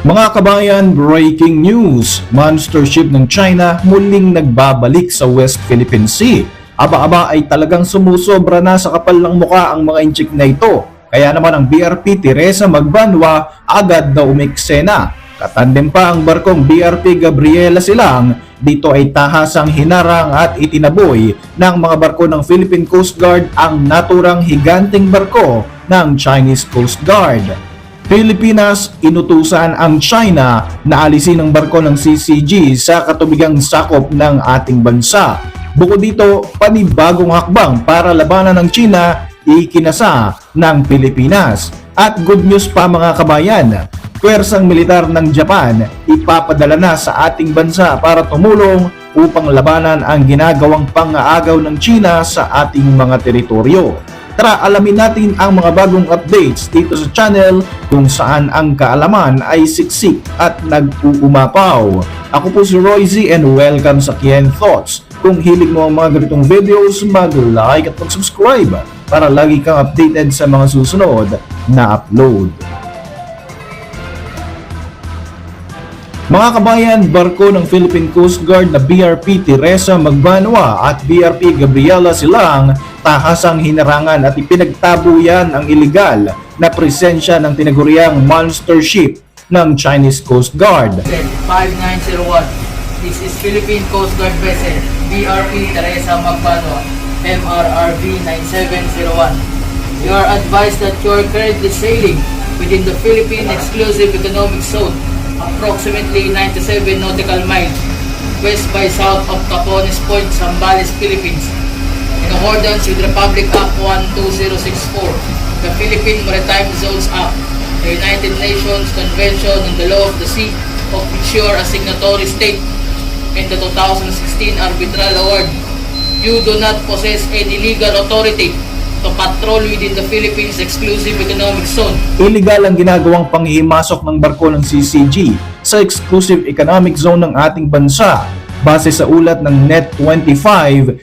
Mga kabayan, breaking news! Monster ship ng China muling nagbabalik sa West Philippine Sea. Aba-aba ay talagang sumusobra na sa kapal ng muka ang mga inchik na ito. Kaya naman ang BRP Teresa Magbanwa agad na umiksena. Katandem pa ang barkong BRP Gabriela Silang. Dito ay tahasang hinarang at itinaboy ng mga barko ng Philippine Coast Guard ang naturang higanting barko ng Chinese Coast Guard. Pilipinas, inutusan ang China na alisin ang barko ng CCG sa katubigang sakop ng ating bansa. Bukod dito, panibagong hakbang para labanan ng China, ikinasa ng Pilipinas. At good news pa mga kabayan, pwersang militar ng Japan ipapadala na sa ating bansa para tumulong upang labanan ang ginagawang pang-aagaw ng China sa ating mga teritoryo. Tara, alamin natin ang mga bagong updates dito sa channel kung saan ang kaalaman ay siksik at nag-uumapaw. Ako po si Roy Z and welcome sa Kien Thoughts. Kung hilig mo ang mga ganitong videos, mag-like at mag-subscribe para lagi kang updated sa mga susunod na upload. Mga kabayan, barko ng Philippine Coast Guard na BRP Teresa Magbanwa at BRP Gabriela Silang tahasang hinarangan at ipinagtabuyan ang iligal na presensya ng tinaguriang monster ship ng Chinese Coast Guard. 5901. This is Philippine Coast Guard vessel BRP Teresa Magbanwa MRRV 9701. You are advised that you are currently sailing within the Philippine Exclusive Economic Zone approximately 97 nautical miles west by south of Capones Point, Zambales, Philippines. Accordance with Republic Act 12064, the Philippine Maritime Zones Act, the United Nations Convention on the Law of the Sea, of which you are a signatory state, and the 2016 Arbitral Award, you do not possess any legal authority to patrol within the Philippines Exclusive Economic Zone. Illegal ang ginagawang panghihimasok ng barko ng CCG sa exclusive economic zone ng ating bansa. Base sa ulat ng Net25,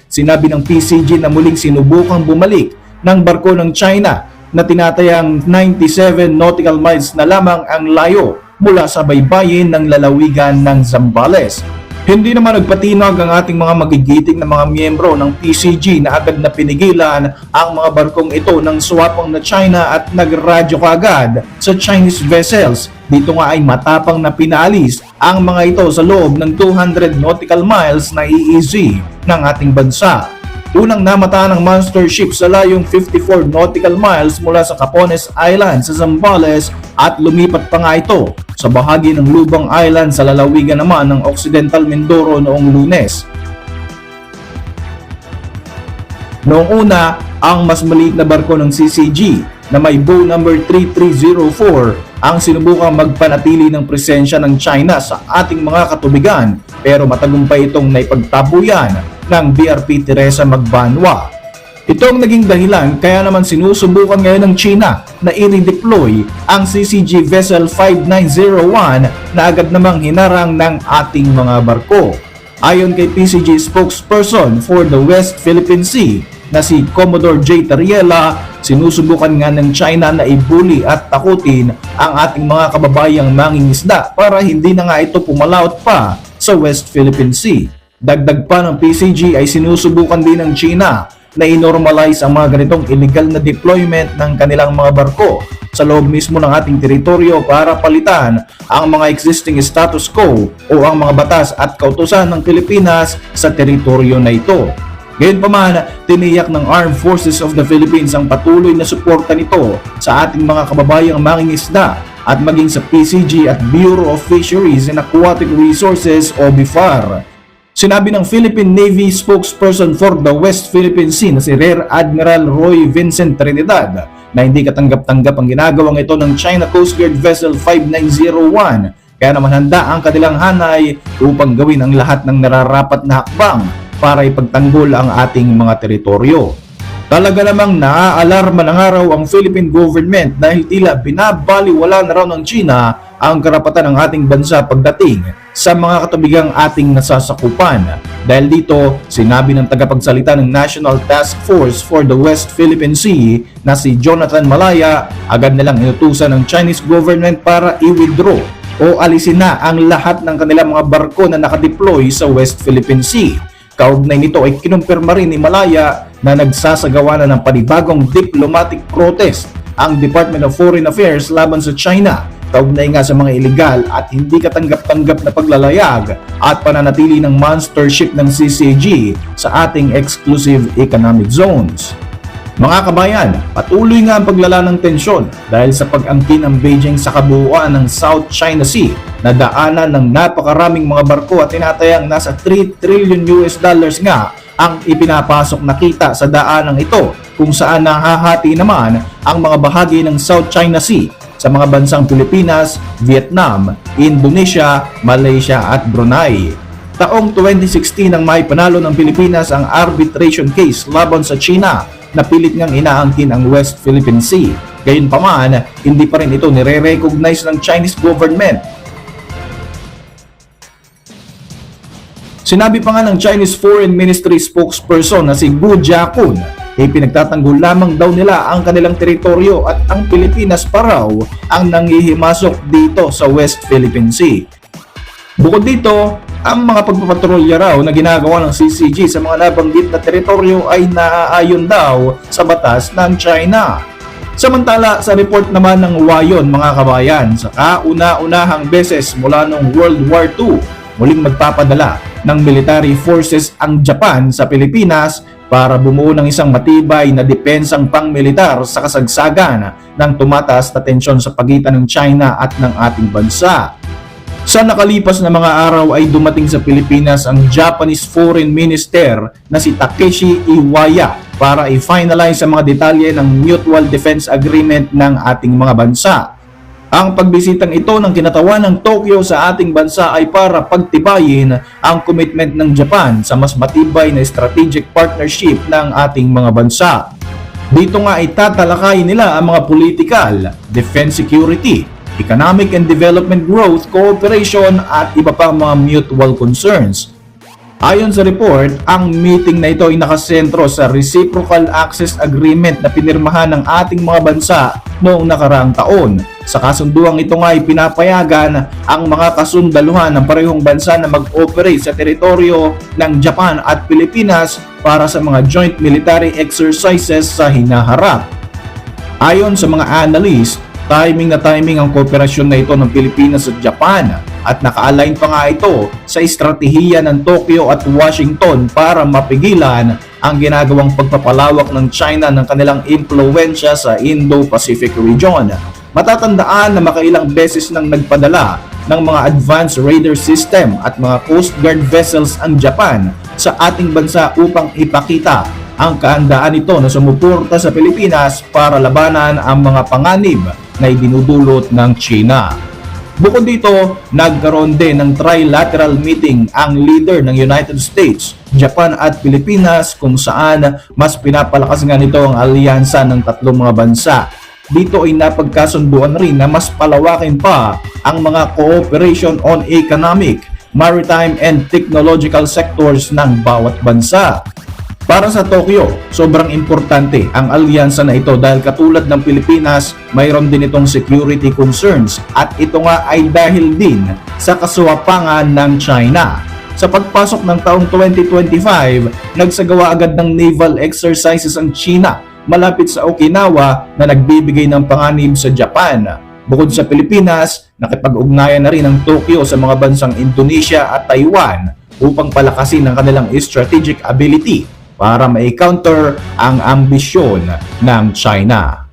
sinabi ng PCG na muling sinubukang bumalik ng barko ng China na tinatayang 97 nautical miles na lamang ang layo mula sa baybayin ng lalawigan ng Zambales. Hindi naman nagpatinag ang ating mga magigiting na mga miyembro ng PCG na agad na pinigilan ang mga barkong ito ng swapang na China at nagradyo kaagad sa Chinese vessels. Dito nga ay matapang na pinalis ang mga ito sa loob ng 200 nautical miles na EEZ ng ating bansa. Unang namata ng monster ship sa layong 54 nautical miles mula sa Capones Island sa Zambales at lumipat pa nga ito sa bahagi ng Lubang Island sa lalawigan naman ng Occidental Mindoro noong lunes. Noong una, ang mas maliit na barko ng CCG na may bow number 3304 ang sinubukang magpanatili ng presensya ng China sa ating mga katubigan pero matagumpay itong naipagtabuyan ng BRP Teresa Magbanwa. Ito ang naging dahilan kaya naman sinusubukan ngayon ng China na i-redeploy ang CCG Vessel 5901 na agad namang hinarang ng ating mga barko. Ayon kay PCG spokesperson for the West Philippine Sea na si Commodore J. Tariela, sinusubukan nga ng China na ibuli at takutin ang ating mga kababayang mangingisda para hindi na nga ito pumalaot pa sa West Philippine Sea. Dagdag pa ng PCG ay sinusubukan din ng China na inormalize ang mga ganitong illegal na deployment ng kanilang mga barko sa loob mismo ng ating teritoryo para palitan ang mga existing status quo o ang mga batas at kautusan ng Pilipinas sa teritoryo na ito. Gayunpaman, tiniyak ng Armed Forces of the Philippines ang patuloy na suporta nito sa ating mga kababayang mangingisda at maging sa PCG at Bureau of Fisheries and Aquatic Resources o BIFAR. Sinabi ng Philippine Navy spokesperson for the West Philippine Sea na si Rear Admiral Roy Vincent Trinidad na hindi katanggap-tanggap ang ginagawang ito ng China Coast Guard Vessel 5901 kaya naman handa ang kanilang hanay upang gawin ang lahat ng nararapat na hakbang para ipagtanggol ang ating mga teritoryo. Talaga namang naaalarma ng araw ang Philippine government dahil tila binabaliwala na raw ng China ang karapatan ng ating bansa pagdating sa mga katabigang ating nasasakupan. Dahil dito, sinabi ng tagapagsalita ng National Task Force for the West Philippine Sea na si Jonathan Malaya, agad nilang inutusan ng Chinese government para i-withdraw o alisin na ang lahat ng kanilang mga barko na nakadeploy sa West Philippine Sea. Kaugnay nito ay kinumpirma rin ni Malaya na nagsasagawa na ng panibagong diplomatic protest ang Department of Foreign Affairs laban sa China kaugnay nga sa mga illegal at hindi katanggap-tanggap na paglalayag at pananatili ng monster ng CCG sa ating exclusive economic zones. Mga kabayan, patuloy nga ang paglala ng tensyon dahil sa pag-angkin ng Beijing sa kabuuan ng South China Sea na daanan ng napakaraming mga barko at tinatayang nasa 3 trillion US dollars nga ang ipinapasok na kita sa daanang ito kung saan nahahati naman ang mga bahagi ng South China Sea sa mga bansang Pilipinas, Vietnam, Indonesia, Malaysia at Brunei. Taong 2016 nang may panalo ng Pilipinas ang arbitration case laban sa China na pilit ngang inaangkin ang West Philippine Sea. Gayunpaman, hindi pa rin ito nire-recognize ng Chinese government. Sinabi pa nga ng Chinese Foreign Ministry spokesperson na si Gu Jiakun, ay pinagtatanggol lamang daw nila ang kanilang teritoryo at ang Pilipinas pa raw ang nangihimasok dito sa West Philippine Sea. Bukod dito, ang mga pagpapatrolya raw na ginagawa ng CCG sa mga nabanggit na teritoryo ay naaayon daw sa batas ng China. Samantala, sa report naman ng Wayon mga kabayan, sa kauna-unahang beses mula noong World War II, muling magpapadala ng military forces ang Japan sa Pilipinas para bumuo ng isang matibay na depensang pangmilitar sa kasagsagan ng tumataas na tensyon sa pagitan ng China at ng ating bansa. Sa nakalipas na mga araw ay dumating sa Pilipinas ang Japanese Foreign Minister na si Takeshi Iwaya para i-finalize ang mga detalye ng Mutual Defense Agreement ng ating mga bansa. Ang pagbisitang ito ng kinatawan ng Tokyo sa ating bansa ay para pagtibayin ang commitment ng Japan sa mas matibay na strategic partnership ng ating mga bansa. Dito nga ay tatalakayin nila ang mga political, defense security, economic and development growth, cooperation at iba pang mga mutual concerns. Ayon sa report, ang meeting na ito ay nakasentro sa Reciprocal Access Agreement na pinirmahan ng ating mga bansa noong nakaraang taon. Sa kasunduang ito nga ay pinapayagan ang mga kasundaluhan ng parehong bansa na mag-operate sa teritoryo ng Japan at Pilipinas para sa mga joint military exercises sa hinaharap. Ayon sa mga analyst, timing na timing ang kooperasyon na ito ng Pilipinas at Japan at naka-align pa nga ito sa estratehiya ng Tokyo at Washington para mapigilan ang ginagawang pagpapalawak ng China ng kanilang impluensya sa Indo-Pacific region. Matatandaan na makailang beses nang nagpadala ng mga advanced radar system at mga Coast Guard vessels ang Japan sa ating bansa upang ipakita ang kahandaan nito na sumuporta sa Pilipinas para labanan ang mga panganib na idinudulot ng China. Bukod dito, nagkaroon din ng trilateral meeting ang leader ng United States, Japan at Pilipinas kung saan mas pinapalakas nga nito ang alyansa ng tatlong mga bansa. Dito ay napagkasunduan rin na mas palawakin pa ang mga cooperation on economic, maritime and technological sectors ng bawat bansa. Para sa Tokyo, sobrang importante ang alyansa na ito dahil katulad ng Pilipinas, mayroon din itong security concerns at ito nga ay dahil din sa kasuwapangan ng China. Sa pagpasok ng taong 2025, nagsagawa agad ng naval exercises ang China malapit sa Okinawa na nagbibigay ng panganib sa Japan. Bukod sa Pilipinas, nakipag-ugnayan na rin ang Tokyo sa mga bansang Indonesia at Taiwan upang palakasin ang kanilang strategic ability para ma-counter ang ambisyon ng China.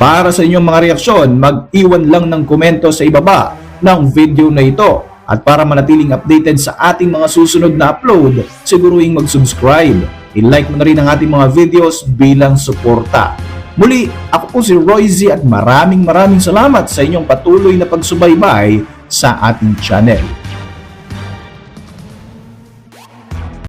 Para sa inyong mga reaksyon, mag-iwan lang ng komento sa ibaba ng video na ito. At para manatiling updated sa ating mga susunod na upload, siguruing mag-subscribe. I-like mo na rin ang ating mga videos bilang suporta. Muli, ako po si Royzy at maraming maraming salamat sa inyong patuloy na pagsubaybay sa ating channel.